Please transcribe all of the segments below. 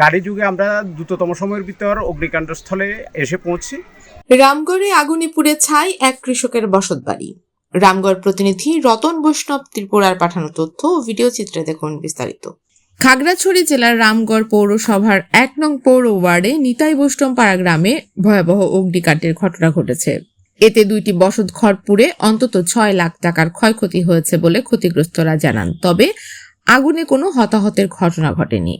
গাড়ি যুগে আমরা দ্রুততম সময়ের ভিতর অগ্নিকাণ্ডস্থলে এসে পৌঁছি। রামগড়ে আগুনে পুড়ে ছাই এক কৃষকের বসতবাড়ি। রামগড় প্রতিনিধি রতন বৈষ্ণব ত্রিপুরার পাঠানো তথ্য ও ভিডিও চিত্রে দেখুন বিস্তারিত। খাগড়াছড়ি জেলার রামগড় পৌরসভার এক নং পৌর ওয়ার্ডে নিতাই বৈষ্ণবপাড়া গ্রামে ভয়াবহ অগ্নিকাণ্ডের ঘটনা ঘটেছে। এতে দুইটি বসত ঘর পুড়ে অন্তত ছয় লাখ টাকার ক্ষয়ক্ষতি হয়েছে বলে ক্ষতিগ্রস্তরা জানান। তবে আগুনে কোনো হতাহতের ঘটনা ঘটেনি।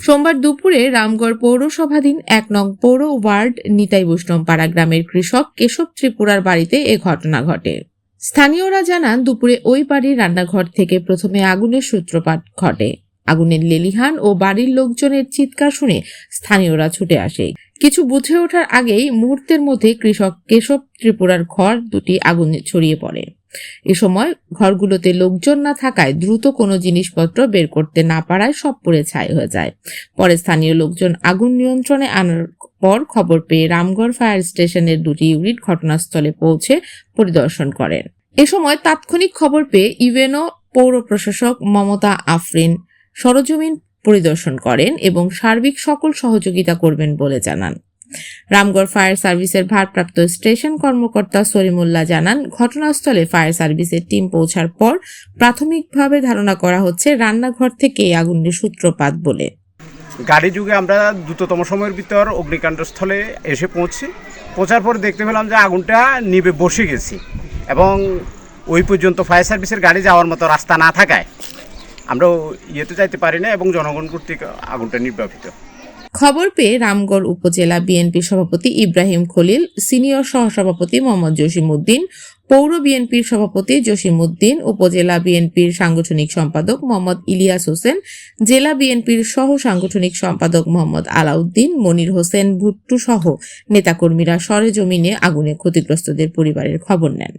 সোমবার দুপুরে রামগড় পৌরসভাধীন এক নং পৌর ওয়ার্ড নিতাই বৈষ্ণবপাড়া গ্রামের কৃষক কেশব ত্রিপুরার বাড়িতে এ ঘটনা ঘটে। স্থানীয়রা জানান, দুপুরে ওই বাড়ির রান্নাঘর থেকে প্রথমে আগুনের সূত্রপাত ঘটে। আগুনের লেলিহান ও বাড়ির লোকজনের চিৎকার শুনে স্থানীয়রা ছুটে আসে। কিছু বুঝে ওঠার আগেই মুহূর্তের মধ্যে কৃষক কেশব ত্রিপুরার ঘর দুটি আগুনে ছড়িয়ে পড়ে। এ সময় ঘরগুলোতে লোকজন না থাকায় দ্রুত কোনো জিনিসপত্র বের করতে না পারায় সব পুড়ে ছাই হয়ে যায়। পরে স্থানীয় লোকজন আগুন নিয়ন্ত্রণে আনার পর খবর পেয়ে রামগড় ফায়ার স্টেশনের দুটি ইউনিট ঘটনাস্থলে পৌঁছে পরিদর্শন করেন। এ সময় তাৎক্ষণিক খবর পেয়ে ইভেনো পৌর প্রশাসক মমতা আফরিন সরজমিন পরিদর্শন করেন এবং সার্বিক সকল সহযোগিতা করবেন বলে জানান। রামগড় ফায়ার সার্ভিসের ভারপ্রাপ্ত স্টেশন কর্মকর্তা সলিমুল্লাহ জানান, ঘটনাস্থলে ফায়ার সার্ভিসের টিম পৌঁছার পর প্রাথমিকভাবে ধারণা করা হচ্ছে রান্নাঘর থেকে এই আগুনের সূত্রপাত বলে। গাড়ি যুগে আমরা দ্রুততম সময়ের ভিতর অগ্নিকাণ্ডস্থলে এসে পৌঁছি। পৌঁছার পর দেখতে পেলাম যে আগুনটা নিবে বসে গেছি এবং ওই পর্যন্ত ফায়ার সার্ভিসের গাড়ি যাওয়ার মতো রাস্তা না থাকায় আমরা ইয়েতে যাইতে পারি না এবং জনগণ কর্তৃক আগুনটা নির্বাপিত। খবর পেয়ে রামগড় উপজেলা বিএনপি সভাপতি ইব্রাহিম খলিল, সিনিয়র সহসভাপতি মোহাম্মদ জসিমউদ্দিন, পৌর বিএনপির সভাপতি জসিমউদ্দিন, উপজেলা বিএনপির সাংগঠনিক সম্পাদক মোহাম্মদ ইলিয়াস হোসেন, জেলা বিএনপির সহ সাংগঠনিক সম্পাদক মোহাম্মদ আলাউদ্দিন, মনির হোসেন, ভুট্টু সহ নেতাকর্মীরা সরেজমিনে আগুনে ক্ষতিগ্রস্তদের পরিবারের খবর নেন।